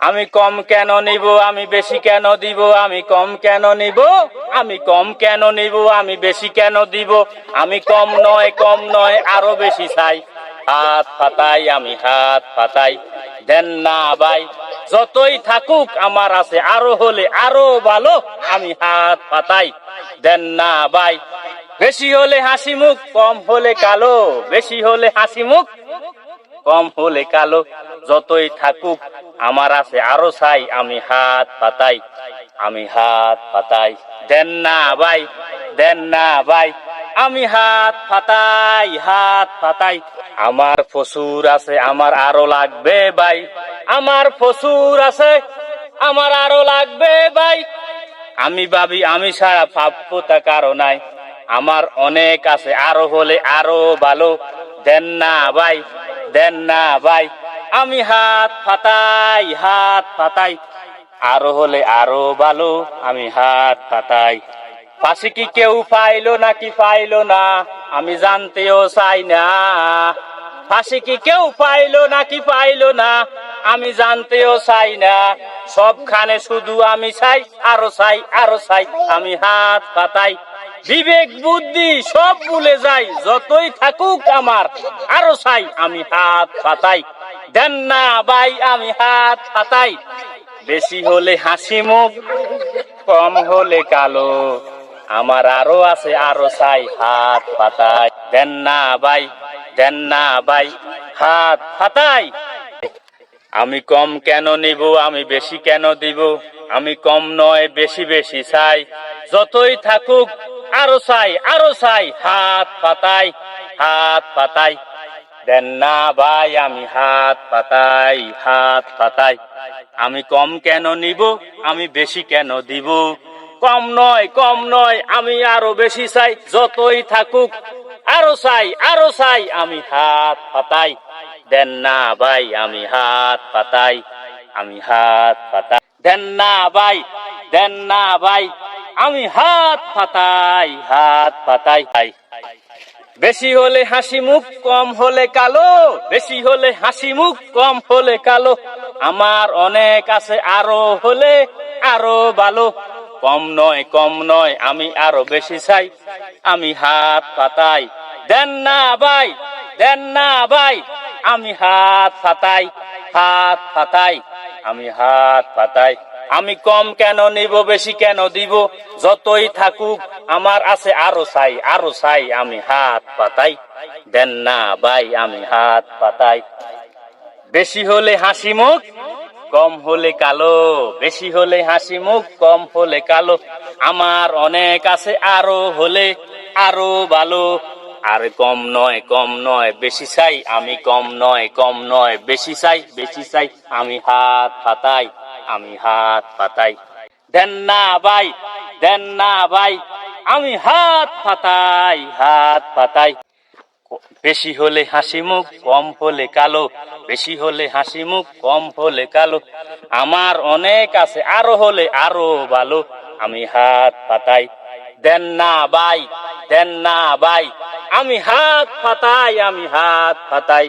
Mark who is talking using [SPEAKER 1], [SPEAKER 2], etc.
[SPEAKER 1] আমি কম কেন নিব, আমি বেশি কেন দিব? আমি কম কেন নিব? আমি কম কেন নিব, আমি বেশি কেন দিব? আমি কম নয় কম নয়, আরও বেশি চাই। হাত পাতাই আমি হাত পাতাই দেন না ভাই, যতই থাকুক আমার আছে, আরও হলে আরও ভালো, আমি হাত পাতাই দেন না ভাই, বেশি হলে হাসি মুখ, কম হলে কালো, বেশি হলে হাসি মুখ, কম হলে কালো। যতই থাকুক আমার আছে, আরও চাই, আমি হাত পাতাই, আমি হাত পাতাই। দেন না ভাই, দেন না ভাই, আমি হাত পাতাই হাত পাতাই। আমার ফসুর আছে, আমার আরও লাগবে ভাই। আমার ফসুর আছে, আমার আরও লাগবে ভাই। আমি ভাবি, আমি সারা পাপ্যতা কারও নাই। আমার অনেক আছে, আরও হলে আরও ভালো। দেন না ভাই, দেন না ভাই আমি হাত ফাতাই হাত ফাতাই আরও হলে আরও ভালো, আমি হাত ফাতাই ফাঁসি কি কেউ পাইলো নাকি পাইলো না, আমি জানতেও চাই না। ফাঁসি কি কেউ পাইলো নাকি পাইলো না, আমি জানতেও চাই না। সবখানে শুধু আমি চাই, আরও চাই আরও চাই, আমি হাত পাতাই বিবেক, বুদ্ধি সব ভুলে যাই, যতই থাকুক আমার, আরও চাই, আমি হাত পাতাই দেন না ভাই, আমি হাত পাতাই বেশি হলে হাসি মুখ, কম হলে কালো। আমার আরও আছে, আরও চাই, হাত পাতাই দেন না ভাই, দেন না ভাই, হাত পাতাই আমি কম কেন নিব, আমি বেশি কেন দিব? আমি কম নয়, বেশি বেশি চাই। যতই থাকুক, আরও চাই আরও চাই, হাত পাতাই হাত পাতাই দেন না ভাই, আমি হাত পাতাই হাত পাতাই। আমি কম কেন নিব, আমি বেশি কেন দিব? কম নয় কম নয়, আমি আরও বেশি চাই, যতই থাকুক, আরও চাই আরও চাই, আমি হাত পাতাই। দেন না ভাই, আমি হাত পাতাই, আমি হাত পাতাই। দেন না ভাই, দেন না ভাই, আমি হাত পাতাই হাত পাতাই। বেশি হলে হাসি মুখ, কম হলে কালো। বেশি হলে হাসি মুখ, কম হলে কালো। আমার অনেক আছে, আরও হলে আরও ভালো। কম নয় কম নয়, আমি আরও বেশি চাই। আমি হাত পাতাই দেন না ভাই, দেন না ভাই। আমি হাত ফাতাই হাত ফাতাই আমি হাত পাতাই আমি কম কেন নিব, বেশি কেন দিব? যতই থাকুক, আমার আছে আরও চাই আরও চাই, আমি হাত পাতাই। দেন না ভাই, আমি হাত পাতাই। বেশি হলে হাসি মুখ, কম হলে কালো। বেশি হলে হাসি মুখ, কম হলে কালো। আমার অনেক আছে আরও হলে, আরও ভালো। আর কম নয় কম নয়, বেশি চাই, আমি কম নয় কম নয়, বেশি চাই বেশি চাই, আমি হাত পাতাই। আমি হাত পাতাই। দেন না ভাই, দেন না ভাই, আমি হাত পাতাই হাত পাতাই। বেশি হলে হাসি মুখ, কম হলে কালো। বেশি হলে হাসি মুখ, কম হলে কালো। আমার অনেক আছে, আরও হলে আরও ভালো। আমি হাত পাতাই। দেন না ভাই, দেন না ভাই, আমি হাত পাতাই, আমি হাত পাতাই।